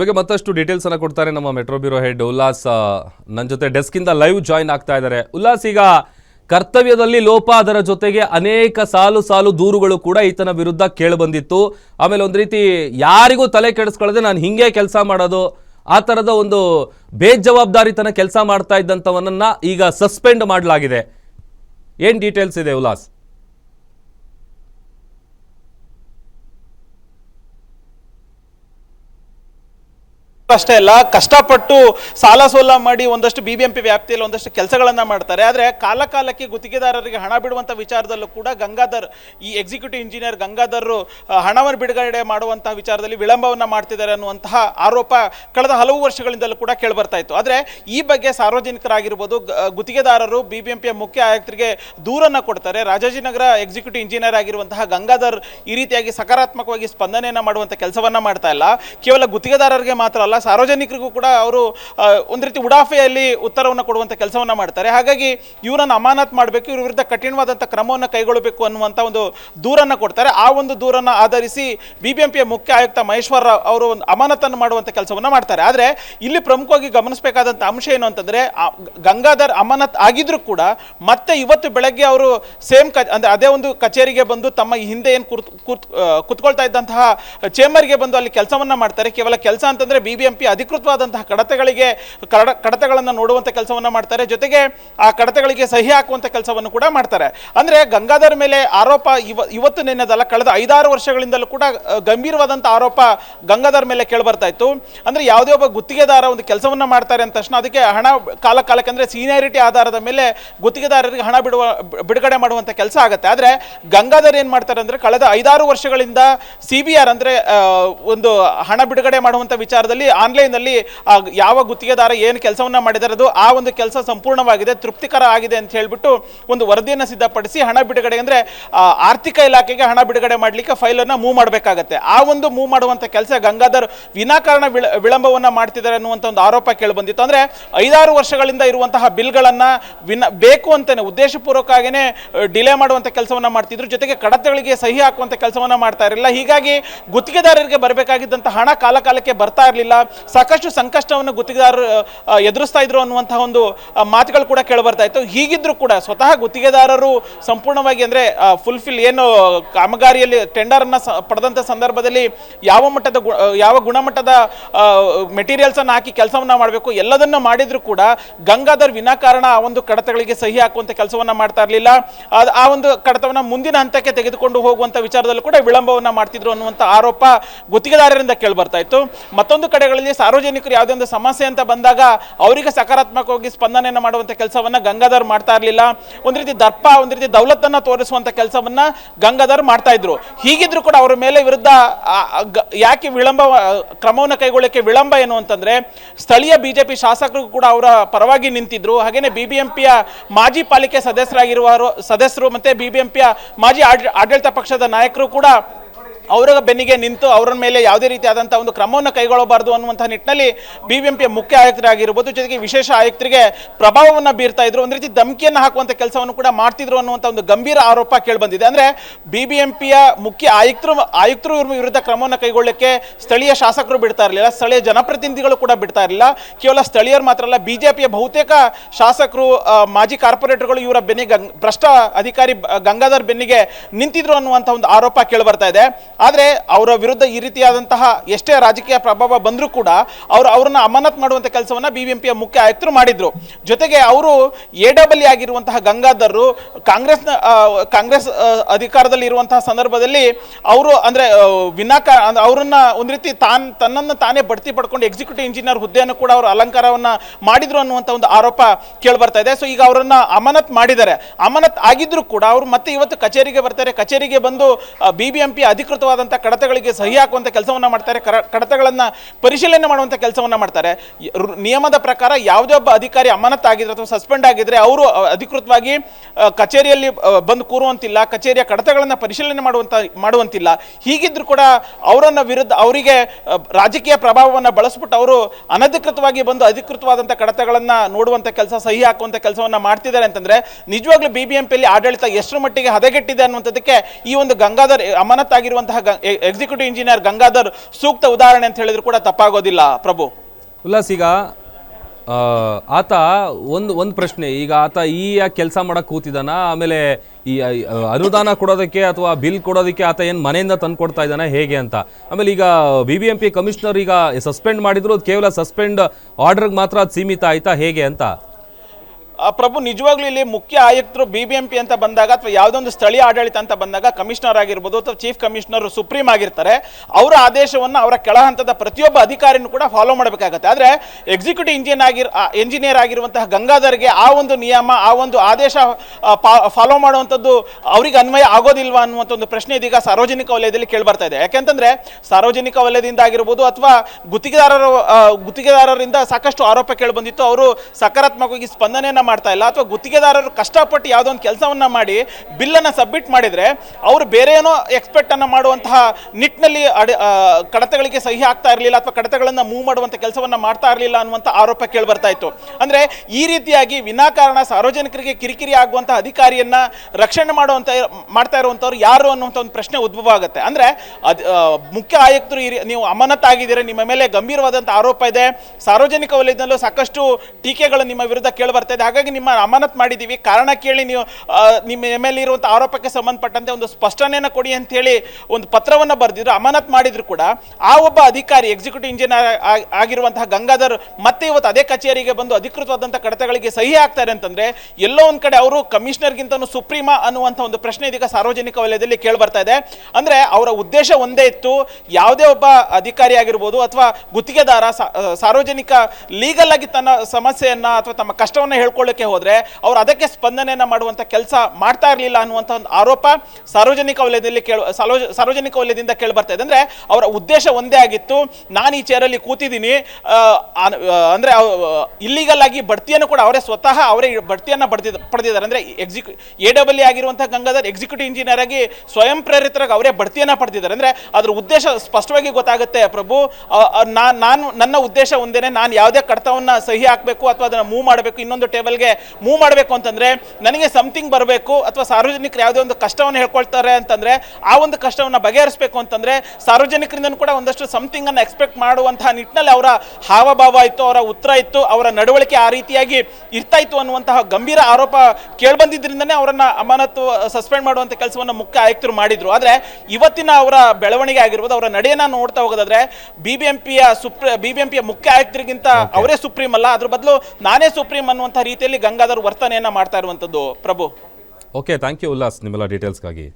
ಬಗ್ಗೆ ಮತ್ತಷ್ಟು ಡೀಟೇಲ್ಸ್ ಅನ್ನ ಕೊಡ್ತಾರೆ ನಮ್ಮ ಮೆಟ್ರೋ ಬ್ಯೂರೋ ಹೆಡ್ ಉಲ್ಲಾಸ್ ನನ್ನ ಜೊತೆ ಡೆಸ್ಕ್ ಇಂದ ಲೈವ್ ಜಾಯಿನ್ ಆಗ್ತಾ ಇದ್ದಾರೆ. ಉಲ್ಲಾಸ್, ಈಗ ಕರ್ತವ್ಯದಲ್ಲಿ ಲೋಪ, ಅದರ ಜೊತೆಗೆ ಅನೇಕ ಸಾಲು ಸಾಲು ದೂರುಗಳು ಕೂಡ ಈತನ ವಿರುದ್ಧ ಕೇಳಿಬಂದಿತ್ತು ಆಮೇಲೆ ಒಂದು ರೀತಿ ಯಾರಿಗೂ ತಲೆ ಕೆಡಿಸ್ಕೊಳ್ಳದೆ ನಾನು ಹಿಂಗೆ ಕೆಲಸ ಮಾಡೋದು, ಆ ಥರದ ಒಂದು ಬೇಜವಾಬ್ದಾರಿತನ ಕೆಲಸ ಮಾಡ್ತಾ ಇದ್ದಂಥವನನ್ನು ಈಗ ಸಸ್ಪೆಂಡ್ ಮಾಡಲಾಗಿದೆ. ಏನು ಡೀಟೇಲ್ಸ್ ಇದೆ ಉಲ್ಲಾಸ್? ಅಷ್ಟೇ ಅಲ್ಲ, ಕಷ್ಟಪಟ್ಟು ಸಾಲ ಸೋಲ ಮಾಡಿ ಒಂದಷ್ಟು ಬಿ ಬಿ ವ್ಯಾಪ್ತಿಯಲ್ಲಿ ಒಂದಷ್ಟು ಕೆಲಸಗಳನ್ನು ಮಾಡ್ತಾರೆ. ಆದರೆ ಕಾಲ ಕಾಲಕ್ಕೆ ಗುತ್ತಿಗೆದಾರರಿಗೆ ಹಣ ಬಿಡುವಂತ ವಿಚಾರದಲ್ಲೂ ಕೂಡ ಗಂಗಾಧರ್, ಈ ಎಕ್ಸಿಕ್ಯೂಟಿವ್ ಇಂಜಿನಿಯರ್ ಗಂಗಾಧರ್ ಹಣವನ್ನು ಬಿಡುಗಡೆ ಮಾಡುವಂತಹ ವಿಚಾರದಲ್ಲಿ ವಿಳಂಬವನ್ನ ಮಾಡ್ತಿದ್ದಾರೆ ಅನ್ನುವಂತಹ ಆರೋಪ ಕಳೆದ ಹಲವು ವರ್ಷಗಳಿಂದಲೂ ಕೂಡ ಕೇಳಿಬರ್ತಾ ಇತ್ತು. ಆದರೆ ಈ ಬಗ್ಗೆ ಸಾರ್ವಜನಿಕರಾಗಿರ್ಬೋದು ಗುತ್ತಿಗೆದಾರರು ಬಿ ಬಿ ಎಂ ಪಿಯ ಮುಖ್ಯ ಆಯುಕ್ತರಿಗೆ ದೂರನ್ನ ಕೊಡ್ತಾರೆ. ರಾಜಾಜಿನಗರ ಎಕ್ಸಿಕ್ಯೂಟಿವ್ ಇಂಜಿನಿಯರ್ ಆಗಿರುವಂತಹ ಗಂಗಾಧರ್ ಈ ರೀತಿಯಾಗಿ ಸಕಾರಾತ್ಮಕವಾಗಿ ಸ್ಪಂದನೆಯನ್ನು ಮಾಡುವಂತ ಕೆಲಸವನ್ನ ಮಾಡ್ತಾ ಇಲ್ಲ. ಕೇವಲ ಗುತ್ತಿಗೆದಾರರಿಗೆ ಮಾತ್ರ ಅಲ್ಲ ಸಾರ್ವಜನಿಕರಿಗೂ ಕೂಡ ಅವರು ಒಂದು ರೀತಿ ಉಡಾಫೆಯಲ್ಲಿ ಉತ್ತರವನ್ನು ಕೊಡುವಂಥ ಕೆಲಸವನ್ನು ಮಾಡ್ತಾರೆ. ಹಾಗಾಗಿ ಇವರನ್ನು ಅಮಾನತ್ ಮಾಡಬೇಕು, ಇವ್ರ ವಿರುದ್ಧ ಕಠಿಣವಾದಂಥ ಕ್ರಮವನ್ನು ಕೈಗೊಳ್ಳಬೇಕು ಅನ್ನುವಂಥ ಒಂದು ದೂರನ್ನು ಕೊಡ್ತಾರೆ. ಆ ಒಂದು ದೂರನ್ನು ಆಧರಿಸಿ ಬಿಬಿಎಂಪಿಯ ಮುಖ್ಯ ಆಯುಕ್ತ ಮಹೇಶ್ವರ ಅವರು ಒಂದು ಅಮಾನತನ್ನು ಮಾಡುವಂಥ ಕೆಲಸವನ್ನು ಮಾಡ್ತಾರೆ. ಆದರೆ ಇಲ್ಲಿ ಪ್ರಮುಖವಾಗಿ ಗಮನಿಸಬೇಕಾದಂಥ ಅಂಶ ಏನು ಅಂತಂದರೆ ಗಂಗಾಧರ್ ಅಮಾನತ್ ಆಗಿದ್ರೂ ಕೂಡ ಮತ್ತೆ ಇವತ್ತು ಬೆಳಗ್ಗೆ ಅವರು ಸೇಮ್ ಕ, ಅಂದರೆ ಅದೇ ಒಂದು ಕಚೇರಿಗೆ ಬಂದು ತಮ್ಮ ಹಿಂದೆ ಏನು ಕೂತ್ ಕೂತ್ ಕುತ್ಕೊಳ್ತಾ ಇದ್ದಂತಹ ಚೇಂಬರ್ಗೆ ಬಂದು ಅಲ್ಲಿ ಕೆಲಸವನ್ನ ಮಾಡ್ತಾರೆ. ಕೇವಲ ಕೆಲಸ ಅಂತಂದ್ರೆ ಬಿಬಿಎಂಪಿ ಅಧಿಕೃತವಾದಂತಹ ಕಡತಗಳಿಗೆ, ಕಡ, ಕಡತಗಳನ್ನು ನೋಡುವಂಥ ಕೆಲಸವನ್ನ ಮಾಡ್ತಾರೆ. ಜೊತೆಗೆ ಆ ಕಡತಗಳಿಗೆ ಸಹಿ ಹಾಕುವಂಥ ಕೆಲಸವನ್ನು ಕೂಡ ಮಾಡ್ತಾರೆ. ಅಂದ್ರೆ ಗಂಗಾಧರ್ ಮೇಲೆ ಆರೋಪ ಇವ, ಇವತ್ತು ನಿನ್ನೆದಲ್ಲ, ಕಳೆದ ಐದಾರು ವರ್ಷಗಳಿಂದಲೂ ಕೂಡ ಗಂಭೀರವಾದಂಥ ಆರೋಪ ಗಂಗಾಧರ್ ಮೇಲೆ ಕೇಳಿಬರ್ತಾ ಇತ್ತು. ಅಂದ್ರೆ ಯಾವುದೇ ಒಬ್ಬ ಗುತ್ತಿಗೆದಾರ ಒಂದು ಕೆಲಸವನ್ನ ಮಾಡ್ತಾರೆ ಅಂದ ತಕ್ಷಣ ಅದಕ್ಕೆ ಹಣ ಕಾಲ, ಕಾಲಕ್ಕೆ ಅಂದರೆ ಸೀನಿಯಾರಿಟಿ ಆಧಾರದ ಮೇಲೆ ಗುತ್ತಿಗೆದಾರರಿಗೆ ಹಣ ಬಿಡುವ ಬಿಡುಗಡೆ ಮಾಡುವಂಥ ಕೆಲಸ ಆಗುತ್ತೆ. ಆದರೆ ಗಂಗಾಧರ್ ಏನು ಮಾಡ್ತಾರೆ ಅಂದ್ರೆ ಕಳೆದ ಐದಾರು ವರ್ಷಗಳಿಂದ ಸಿ ಬಿ ಆರ್ ಅಂದ್ರೆ ಒಂದು ಹಣ ಬಿಡುಗಡೆ ಮಾಡುವಂಥ ವಿಚಾರದಲ್ಲಿ ಆನ್ಲೈನ್ನಲ್ಲಿ ಯಾವ ಗುತ್ತಿಗೆದಾರ ಏನು ಕೆಲಸವನ್ನ ಮಾಡಿದ್ದಾರೆ ಅದು ಆ ಒಂದು ಕೆಲಸ ಸಂಪೂರ್ಣವಾಗಿದೆ, ತೃಪ್ತಿಕರ ಆಗಿದೆ ಅಂತ ಹೇಳಿಬಿಟ್ಟು ಒಂದು ವರದಿಯನ್ನು ಸಿದ್ಧಪಡಿಸಿ ಹಣ ಬಿಡುಗಡೆ ಅಂದ್ರೆ ಆರ್ಥಿಕ ಇಲಾಖೆಗೆ ಹಣ ಬಿಡುಗಡೆ ಮಾಡ್ಲಿಕ್ಕೆ ಫೈಲ್ ಅನ್ನ ಮೂವ್ ಮಾಡಬೇಕಾಗತ್ತೆ. ಆ ಒಂದು ಮೂವ್ ಮಾಡುವಂತ ಕೆಲಸ ಗಂಗಾಧರ್ ವಿನಾಕಾರಣ ವಿಳ- ವಿಳಂಬವನ್ನ ಮಾಡ್ತಿದ್ದಾರೆ ಅನ್ನುವಂತ ಒಂದು ಆರೋಪ ಕೇಳಿಬಂದಿತ್ತು ಬಂದಿತ್ತು. ಅಂದ್ರೆ ಐದಾರು ವರ್ಷಗಳಿಂದ ಇರುವಂತಹ ಬಿಲ್ಗಳನ್ನು ವಿನ, ಬೇಕು ಅಂತಲೇ ಉದ್ದೇಶಪೂರ್ವಕವಾಗಿಯೇ ಡಿಲೇ ಮಾಡುವಂತ ಕೆಲಸವನ್ನ ಮಾಡ್ತಿದ್ರು. ಜೊತೆಗೆ ಕಡತಗಳಿಗೆ ಸಹಿ ಹಾಕುವಂತ ಕೆಲಸವನ್ನ ಮಾಡ್ತಾ ಇರಲಿಲ್ಲ. ಹೀಗಾಗಿ ಗುತ್ತಿಗೆದಾರರಿಗೆ ಬರಬೇಕಾಗಿದ್ದಂಥ ಹಣ ಕಾಲಕಾಲಕ್ಕೆ ಬರ್ತಾ ಇರಲಿಲ್ಲ. ಸಾಕಷ್ಟು ಸಂಕಷ್ಟವನ್ನು ಗುತ್ತಿಗೆದಾರರು ಎದುರಿಸ್ತಾ ಇದ್ರು ಅನ್ನುವಂತಹ ಒಂದು ಮಾತುಗಳು ಕೂಡ ಕೇಳಿ ಬರ್ತಾ ಇತ್ತು. ಹೀಗಿದ್ರು ಕೂಡ ಸ್ವತಃ ಗುತ್ತಿಗೆದಾರರು ಸಂಪೂರ್ಣವಾಗಿ ಅಂದ್ರೆ ಫುಲ್ಫಿಲ್ ಏನು ಕಾಮಗಾರಿಯಲ್ಲಿ ಟೆಂಡರ್ ಸ- ಪಡೆದಂತ ಸಂದರ್ಭದಲ್ಲಿ ಯಾವ ಮಟ್ಟದ ಗು- ಯಾವ ಗುಣಮಟ್ಟದ ಮೆಟೀರಿಯಲ್ಸ್ ಅನ್ನ ಹಾಕಿ ಕೆಲಸವನ್ನ ಮಾಡಬೇಕು, ಎಲ್ಲದನ್ನ ಮಾಡಿದ್ರು ಕೂಡ ಗಂಗಾಧರ್ ವಿನಾಕಾರಣ ಆ ಒಂದು ಕಡತಗಳಿಗೆ ಸಹಿ ಹಾಕುವಂತ ಕೆಲಸವನ್ನ ಮಾಡ್ತಾ ಇರಲಿಲ್ಲ. ಆ ಒಂದು ಕಡತವನ್ನ ಮುಂದಿನ ಹಂತಕ್ಕೆ ತೆಗೆದುಕೊಂಡು ಹೋಗುವಂತ ವಿಚಾರದಲ್ಲೂ ಕೂಡ ವಿಳಂಬವನ್ನ ಮಾಡ್ತಿದ್ರು ಅನ್ನುವಂತ ಆರೋಪ ಗುತ್ತಿಗೆದಾರರಿಂದ ಕೇಳಿ ಬರ್ತಾ ಇತ್ತು. ಮತ್ತೊಂದು ಕಡೆಗಳಲ್ಲಿ ಸಾರ್ವಜನಿಕರು ಯಾವುದೇ ಒಂದು ಸಮಸ್ಯೆ ಅಂತ ಬಂದಾಗ ಅವರಿಗೆ ಸಕಾರಾತ್ಮಕವಾಗಿ ಸ್ಪಂದನೆಯನ್ನು ಮಾಡುವಂಥ ಕೆಲಸವನ್ನ ಗಂಗಾಧರ್ ಮಾಡ್ತಾ ಇರಲಿಲ್ಲ. ಒಂದು ರೀತಿ ದರ್ಪ, ಒಂದು ರೀತಿ ದೌಲತ್ತನ್ನು ತೋರಿಸುವಂಥ ಕೆಲಸವನ್ನ ಗಂಗಾಧರ್ ಮಾಡ್ತಾ ಇದ್ರು. ಹೀಗಿದ್ರು ಕೂಡ ಅವರ ಮೇಲೆ ವಿರುದ್ಧ ಯಾಕೆ ವಿಳಂಬ ಕ್ರಮವನ್ನು ಕೈಗೊಳ್ಳಕ್ಕೆ ವಿಳಂಬ ಏನು ಅಂತಂದರೆ ಸ್ಥಳೀಯ ಬಿಜೆಪಿ ಶಾಸಕರು ಕೂಡ ಅವರ ಪರವಾಗಿ ನಿಂತಿದ್ರು. ಹಾಗೇನೆ ಬಿಬಿಎಂಪಿಯ ಮಾಜಿ ಪಾಲಿಕೆ ಸದಸ್ಯರಾಗಿರುವ ಸದಸ್ಯರು ಮತ್ತೆ ಪಿಯ ಮಾಜಿ ಆಡ- ಆಡಳಿತ ಪಕ್ಷದ ನಾಯಕರು ಕೂಡ ಅವರ ಬೆನ್ನಿಗೆ ನಿಂತು ಅವರ ಮೇಲೆ ಯಾವುದೇ ರೀತಿಯಾದಂಥ ಒಂದು ಕ್ರಮವನ್ನು ಕೈಗೊಳ್ಳಬಾರದು ಅನ್ನುವಂಥ ನಿಟ್ಟಿನಲ್ಲಿ ಬಿ ಬಿ ಎಂ ಪಿಯ ಮುಖ್ಯ ಆಯುಕ್ತರಾಗಿರ್ಬೋದು, ಜೊತೆಗೆ ವಿಶೇಷ ಆಯುಕ್ತರಿಗೆ ಪ್ರಭಾವವನ್ನು ಬೀರ್ತಾ ಇದ್ರು. ಒಂದು ರೀತಿ ಧಮಕಿಯನ್ನು ಹಾಕುವಂಥ ಕೆಲಸವನ್ನು ಕೂಡ ಮಾಡ್ತಿದ್ರು ಅನ್ನುವಂಥ ಒಂದು ಗಂಭೀರ ಆರೋಪ ಕೇಳಿಬಂದಿದೆ. ಅಂದ್ರೆ ಪಿಯ ಮುಖ್ಯ ಆಯುಕ್ತರು ಆಯುಕ್ತರು ಇವ್ರ ವಿರುದ್ಧ ಕ್ರಮವನ್ನು ಕೈಗೊಳ್ಳಕ್ಕೆ ಸ್ಥಳೀಯ ಶಾಸಕರು ಬಿಡ್ತಾ ಇರಲಿಲ್ಲ. ಸ್ಥಳೀಯ ಜನಪ್ರತಿನಿಧಿಗಳು ಕೂಡ ಬಿಡ್ತಾ ಇರಲಿಲ್ಲ. ಕೇವಲ ಸ್ಥಳೀಯರು ಮಾತ್ರ ಅಲ್ಲ, ಬಿಜೆಪಿಯ ಬಹುತೇಕ ಶಾಸಕರು ಮಾಜಿ ಕಾರ್ಪೊರೇಟರ್ಗಳು ಇವರ ಬೆನ್ನಿಗೆ ಭ್ರಷ್ಟ ಅಧಿಕಾರಿ ಬ- ಗಂಗಾಧರ್ ಬೆನ್ನಿಗೆ ನಿಂತಿದ್ರು ಅನ್ನುವಂಥ ಒಂದು ಆರೋಪ ಕೇಳಿಬರ್ತಾ ಇದೆ. ಆದರೆ ಅವರ ವಿರುದ್ಧ ಈ ರೀತಿಯಾದಂತಹ ಎಷ್ಟೇ ರಾಜಕೀಯ ಪ್ರಭಾವ ಬಂದರೂ ಕೂಡ ಅವರು ಅವ್ರನ್ನ ಅಮಾನತ್ ಮಾಡುವಂಥ ಕೆಲಸವನ್ನು ಬಿ ಬಿ ಮುಖ್ಯ ಆಯುಕ್ತರು ಮಾಡಿದರು. ಜೊತೆಗೆ ಅವರು ಎ ಡಬಲ್ ಆಗಿರುವಂತಹ ಗಂಗಾಧರರು, ಕಾಂಗ್ರೆಸ್ನ ಕಾಂಗ್ರೆಸ್ ಅಧಿಕಾರದಲ್ಲಿ ಇರುವಂತಹ ಸಂದರ್ಭದಲ್ಲಿ ಅವರು ಅಂದರೆ ವಿನಾ ವಿನಾಕ ಅವರನ್ನ ಒಂದು ರೀತಿ ತಾನ್, ತನ್ನನ್ನು ತಾನೇ ಬಡ್ತಿ ಪಡ್ಕೊಂಡು ಎಕ್ಸಿಕ್ಯೂಟಿವ್ ಇಂಜಿನಿಯರ್ ಹುದ್ದೆಯನ್ನು ಕೂಡ ಅವರು ಅಲಂಕಾರವನ್ನು ಮಾಡಿದ್ರು ಅನ್ನುವಂಥ ಒಂದು ಆರೋಪ ಕೇಳಿಬರ್ತಾ ಇದೆ. ಸೊ ಈಗ ಅವರನ್ನು ಅಮಾನತ್ ಮಾಡಿದ್ದಾರೆ. ಅಮಾನತ್ ಆಗಿದ್ರು ಕೂಡ ಅವರು ಮತ್ತೆ ಇವತ್ತು ಕಚೇರಿಗೆ ಬರ್ತಾರೆ. ಕಚೇರಿಗೆ ಬಂದು ಬಿಬಿಎಂಪಿ ಅಧಿಕೃತವಾದಂಥ ಕಡತಗಳಿಗೆ ಸಹಿ ಹಾಕುವಂಥ ಕೆಲಸವನ್ನ ಮಾಡ್ತಾರೆ, ಕರ, ಕಡತಗಳನ್ನ ಪರಿಶೀಲನೆ ಮಾಡುವಂಥ ಕೆಲಸವನ್ನ ಮಾಡ್ತಾರೆ. ನಿಯಮದ ಪ್ರಕಾರ ಯಾವುದೇ ಒಬ್ಬ ಅಧಿಕಾರಿ ಅಮಾನತ್ ಆಗಿದ್ರೆ ಅಥವಾ ಸಸ್ಪೆಂಡ್ ಆಗಿದ್ರೆ ಅವರು ಅಧಿಕೃತವಾಗಿ ಕಚೇರಿಯಲ್ಲಿ ಬಂದು ಕೂರುವಂತಿಲ್ಲ, ಕಚೇರಿಯ ಕಡತಗಳನ್ನು ಪರಿಶೀಲನೆ ಮಾಡುವಂತ ಮಾಡುವಂತಿಲ್ಲ. ಹೀಗಿದ್ರು ಕೂಡ ಅವರನ್ನ ವಿರುದ್ಧ ಅವರಿಗೆ ರಾಜಕೀಯ ಪ್ರಭಾವವನ್ನು ಬಳಸ್ಬಿಟ್ಟು ಅವರು ಅನಧಿಕೃತವಾಗಿ ಬಂದು ಅಧಿಕೃತವಾದಂಥ ಕಡತಗಳನ್ನು ನೋಡುವಂಥ ಕೆಲಸ, ಸಹಿ ಹಾಕುವಂಥ ಕೆಲಸವನ್ನ ಮಾಡ್ತಿದ್ದಾರೆ ಅಂತಂದ್ರೆ ನಿಜವಾಗ್ಲೂ ಬಿಬಿಎಂಪಿಯಲ್ಲಿ ಆಡಳಿತ ಎಷ್ಟರ ಮಟ್ಟಿಗೆ ಹದಗೆಟ್ಟಿದೆ ಅನ್ನುವಂಥದ್ದಕ್ಕೆ ಈ ಒಂದು ಗಂಗಾಧರ್ ಅಮಾನತ್ ಆಗಿರುವಂತಹ ಎಕ್ಸಿಕ್ಯೂಟಿವ್ ಇಂಜಿನಿಯರ್ ಗಂಗಾಧರ್ ಸೂಕ್ತ ಉದಾಹರಣೆ ಅಂತ ಹೇಳಿದ್ರು ಕೂಡ ತಪ್ಪಾಗೋದಿಲ್ಲ. ಪ್ರಭು. ಉಲ್ಲಾಸ್, ಈಗ ಆತ ಒಂದು ಒಂದು ಪ್ರಶ್ನೆ. ಈಗ ಆತ ಈ ಕೆಲಸ ಮಾಡೋಕ್ಕೆ ಕೂತಿದ್ದಾನ ಆಮೇಲೆ ಈ ಅನುದಾನ ಕೊಡೋದಕ್ಕೆ ಅಥವಾ ಬಿಲ್ ಕೊಡೋದಕ್ಕೆ ಆತ ಏನು ಮನೆಯಿಂದ ತಂದು ಕೊಡ್ತಾ ಇದ್ದಾನ? ಹೇಗೆ ಅಂತ. ಆಮೇಲೆ ಈಗ B B M P commissioner ಈಗ ಸಸ್ಪೆಂಡ್ ಮಾಡಿದ್ರು. ಅದು ಕೇವಲ ಸಸ್ಪೆಂಡ್ ಆರ್ಡರ್ಗೆ ಮಾತ್ರ ಅದು ಸೀಮಿತ ಆಯ್ತಾ? ಹೇಗೆ ಅಂತ? ಪ್ರಭು ನಿಜವಾಗ್ಲೂ ಇಲ್ಲಿ ಮುಖ್ಯ ಆಯುಕ್ತರು ಬಿ ಬಿ ಎಂ ಪಿ ಅಂತ ಬಂದಾಗ ಅಥವಾ ಯಾವುದೊಂದು ಸ್ಥಳೀಯ ಆಡಳಿತ ಅಂತ ಬಂದಾಗ ಕಮಿಷನರ್ ಆಗಿರ್ಬೋದು ಅಥವಾ ಚೀಫ್ ಕಮಿಷನರ್ ಸುಪ್ರೀಂ ಆಗಿರ್ತಾರೆ, ಅವರ ಆದೇಶವನ್ನು ಅವರ ಕೆಳ ಹಂತದ ಪ್ರತಿಯೊಬ್ಬ ಅಧಿಕಾರಿನೂ ಕೂಡ ಫಾಲೋ ಮಾಡಬೇಕಾಗತ್ತೆ. ಆದರೆ ಎಕ್ಸಿಕ್ಯೂಟಿವ್ ಇಂಜಿನಿಯರ್ ಆಗಿ ಇಂಜಿನಿಯರ್ ಆಗಿರುವಂತಹ ಗಂಗಾಧರ್ಗೆ ಆ ಒಂದು ನಿಯಮ, ಆ ಒಂದು ಆದೇಶ ಫಾಲೋ ಮಾಡುವಂಥದ್ದು ಅವರಿಗೆ ಅನ್ವಯ ಆಗೋದಿಲ್ವಾ ಅನ್ನುವಂಥ ಒಂದು ಪ್ರಶ್ನೆ ಇದೀಗ ಸಾರ್ವಜನಿಕ ವಲಯದಲ್ಲಿ ಕೇಳಿಬರ್ತಾ ಇದೆ. ಯಾಕೆಂತಂದ್ರೆ ಸಾರ್ವಜನಿಕ ವಲಯದಿಂದ ಆಗಿರ್ಬೋದು ಅಥವಾ ಗುತ್ತಿಗೆದಾರರು ಗುತ್ತಿಗೆದಾರರಿಂದ ಸಾಕಷ್ಟು ಆರೋಪ ಕೇಳಿ ಬಂದಿತ್ತು. ಅವರು ಸಕಾರಾತ್ಮಕವಾಗಿ ಸ್ಪಂದನೆಯನ್ನ ಮಾಡ್ತಾ ಇಲ್ಲ ಅಥವಾ ಗುತ್ತಿಗೆದಾರರು ಕಷ್ಟಪಟ್ಟು ಯಾವುದೋ ಒಂದು ಕೆಲಸವನ್ನ ಮಾಡಿ ಬಿಲ್ಲನ್ನು ಸಬ್ಮಿಟ್ ಮಾಡಿದರೆ ಅವರು ಬೇರೆ ಏನೋ ಎಕ್ಸ್ಪೆಕ್ಟನ್ನು ಮಾಡುವಂತಹ ನಿಟ್ಟಿನಲ್ಲಿ ಅಡ ಕಡತಗಳಿಗೆ ಸಹಿ ಆಗ್ತಾ ಇರಲಿಲ್ಲ ಅಥವಾ ಕಡತಗಳನ್ನು ಮೂವ್ ಮಾಡುವಂಥ ಕೆಲಸವನ್ನ ಮಾಡ್ತಾ ಇರಲಿಲ್ಲ ಅನ್ನುವಂಥ ಆರೋಪ ಕೇಳಿ ಬರ್ತಾ ಇತ್ತು. ಅಂದರೆ ಈ ರೀತಿಯಾಗಿ ವಿನಾಕಾರಣ ಸಾರ್ವಜನಿಕರಿಗೆ ಕಿರಿಕಿರಿ ಆಗುವಂಥ ಅಧಿಕಾರಿಯನ್ನ ರಕ್ಷಣೆ ಮಾಡುವಂಥ ಮಾಡ್ತಾ ಇರುವಂಥವ್ರು ಯಾರು ಅನ್ನುವಂಥ ಒಂದು ಪ್ರಶ್ನೆ ಉದ್ಭವ ಆಗುತ್ತೆ. ಅಂದರೆ ಅದು ಮುಖ್ಯ ಆಯುಕ್ತರು ಈ ನೀವು ಅಮಾನತಾಗಿದ್ದೀರಾ, ನಿಮ್ಮ ಮೇಲೆ ಗಂಭೀರವಾದಂಥ ಆರೋಪ ಇದೆ. ಸಾರ್ವಜನಿಕ ವಲಯದಲ್ಲೂ ಸಾಕಷ್ಟು ಟೀಕೆಗಳು ನಿಮ್ಮ ವಿರುದ್ಧ ಕೇಳಿ ಬರ್ತಾ ಇದೆ. ಹಾಗಾಗಿ ನಿಮ್ಮ ಅಮಾನತ್ ಮಾಡಿದ್ದೀವಿ. ಕಾರಣ ಕೇಳಿ ನೀವು ನಿಮ್ಮ ಮೇಲೆ ಇರುವಂಥ ಆರೋಪಕ್ಕೆ ಸಂಬಂಧಪಟ್ಟಂತೆ ಒಂದು ಸ್ಪಷ್ಟನೆಯನ್ನು ಕೊಡಿ ಅಂತ ಹೇಳಿ ಒಂದು ಪತ್ರವನ್ನು ಬರೆದಿದ್ರು. ಅಮಾನತ್ ಮಾಡಿದ್ರು ಕೂಡ. ಆ ಒಬ್ಬ ಅಧಿಕಾರಿ ಎಕ್ಸಿಕ್ಯೂಟಿವ್ ಇಂಜಿನಿಯರ್ ಆಗಿರುವಂತಹ ಗಂಗಾಧರ್ ಮತ್ತೆ ಇವತ್ತು ಅದೇ ಕಚೇರಿಗೆ ಬಂದು ಅಧಿಕೃತವಾದಂಥ ಕಡತಗಳಿಗೆ ಸಹಿ ಹಾಕ್ತಾರೆ ಅಂತಂದ್ರೆ, ಎಲ್ಲೋ ಒಂದು ಕಡೆ ಅವರು ಕಮಿಷನರ್ಗಿಂತನೂ ಸುಪ್ರೀಮ ಅನ್ನುವಂಥ ಒಂದು ಪ್ರಶ್ನೆ ಇದೀಗ ಸಾರ್ವಜನಿಕ ವಲಯದಲ್ಲಿ ಕೇಳಿ ಬರ್ತಾ ಇದೆ. ಅಂದ್ರೆ ಅವರ ಉದ್ದೇಶ ಒಂದೇ ಇತ್ತು, ಯಾವುದೇ ಒಬ್ಬ ಅಧಿಕಾರಿ ಆಗಿರ್ಬೋದು ಅಥವಾ ಗುತ್ತಿಗೆದಾರ ಸಾರ್ವಜನಿಕ ಲೀಗಲ್ ಆಗಿ ತನ್ನ ಸಮಸ್ಯೆಯನ್ನ ಅಥವಾ ತಮ್ಮ ಕಷ್ಟವನ್ನ ಹೇಳ್ಕೊಳ್ಳಕ್ಕೆ ಹೋದ್ರೆ ಅವ್ರು ಅದಕ್ಕೆ ಸ್ಪಂದನೆಯನ್ನು ಮಾಡುವಂತ ಕೆಲಸ ಮಾಡ್ತಾ ಇರಲಿಲ್ಲ ಅನ್ನುವಂಥ ಒಂದು ಆರೋಪ ಸಾರ್ವಜನಿಕ ವಲಯದಲ್ಲಿ ಕೇಳ ಸಾರ್ವಜನಿಕ ವಲಯದಿಂದ ಕೇಳಿ ಬರ್ತಾ ಇದೆ. ಅಂದ್ರೆ ಅವರ ಉದ್ದೇಶ ಒಂದೇ ಆಗಿತ್ತು, ನಾನು ಈ ಚೇರಲ್ಲಿ ಕೂತಿದ್ದೀನಿ ಅಂದರೆ ಇಲ್ಲಿಗಲ್ ಆಗಿ ಬಡ್ತಿಯನ್ನು ಕೂಡ ಅವರೇ ಸ್ವತಃ ಅವರೇ ಬಡ್ತಿಯನ್ನ ಪಡೆದಿದ್ದ ಪಡೆದಿದ್ದಾರೆ. ಅಂದ್ರೆ ಎಕ್ಸಿಕ್ಯೂ ಎ ಡಬ್ಲ್ಯೂ ಆಗಿರುವಂಥ ಗಂಗಾಧರ್ ಎಕ್ಸಿಕ್ಯೂಟಿವ್ ಇಂಜಿನಿಯರ್ ಆಗಿ ಸ್ವಯಂ ಪ್ರೇರಿತರಾಗಿ ಅವರೇ ಬಡ್ತಿಯನ್ನ ಪಡೆದಿದ್ದಾರೆ. ಅಂದ್ರೆ ಅದರ ಉದ್ದೇಶ ಸ್ಪಷ್ಟವಾಗಿ ಗೊತ್ತಾಗುತ್ತೆ ಪ್ರಭು ನಾನು, ನನ್ನ ಉದ್ದೇಶ ಒಂದೇನೆ, ನಾನು ಯಾವುದೇ ಕಡತವನ್ನು ಸಹಿ ಹಾಕಬೇಕು ಅಥವಾ ಅದನ್ನ ಮೂವ್ ಮಾಡಬೇಕು, ಇನ್ನೊಂದು ಟೇಬಲ್ಗೆ ಮೂವ್ ಮಾಡಬೇಕು ಅಂತಂದ್ರೆ ನನಗೆ ಸಮಥಿಂಗ್ ಬರಬೇಕು ಅಥವಾ ಸಾರ್ವಜನಿಕರು ಯಾವುದೇ ಒಂದು ಕಷ್ಟವನ್ನು ಹೇಳ್ಕೊಳ್ತಾರೆ ಅಂತಂದ್ರೆ ಆ ಒಂದು ಕಷ್ಟವನ್ನ ಬಗೆಹರಿಸಬೇಕು ಅಂತಂದ್ರೆ ಸಾರ್ವಜನಿಕರಿಂದ ಕೂಡ ಒಂದಷ್ಟು ಸಮಥಿಂಗ್ ಅನ್ನ ಎಕ್ಸ್ಪೆಕ್ಟ್ ಮಾಡುವಂತಹ ನಿಟ್ಟಿನಲ್ಲಿ ಅವರ ಹಾವಭಾವ ಇತ್ತು ಅವರ ಉತ್ತರ ಇತ್ತು ಅವರ ನಡವಳಿಕೆ ಆ ರೀತಿಯಾಗಿ ಇರ್ತಾ ಇತ್ತು ಅನ್ನುವಂತಹ ಗಂಭೀರ ಆರೋಪ ಕೇಳ್ಬಂದಿದ್ರಿಂದನೇ ಅವರನ್ನು ಅಮಾನತು ಸಸ್ಪೆಂಡ್ ಮಾಡುವಂಥ ಕೆಲಸವನ್ನ ಮುಖ್ಯ ಆಯುಕ್ತರು ಮಾಡಿದ್ರು. ಆದ್ರೆ ಇವತ್ತಿನ ಅವರ ಬೆಳವಣಿಗೆ ಆಗಿರ್ಬೋದು ಅವರ ನಡೆಯನ್ನ ನೋಡ್ತಾ ಹೋಗೋದಾದ್ರೆ ಬಿಬಿಎಂಪಿಯ ಸುಪ್ರೀ ಪಿಯ ಮುಖ್ಯ ಆಯುಕ್ತರಿಗಿಂತ ಅವರೇ ಸುಪ್ರೀಂ ಅಲ್ಲ. ಅದ್ರ ಬದಲು ನಾನೇ ಸುಪ್ರೀಂ ಅನ್ನುವಂಥ ರೀತಿಯಲ್ಲಿ ಗಂಗಾಧರ್ ವರ್ತನೆಯನ್ನ ಮಾಡ್ತಾ ಇರುವಂಥದ್ದು Prabhu. Okay thank you Ullas ನಿಮ್ಮೆಲ್ಲ ಡೀಟೇಲ್ಸ್ಗಾಗಿ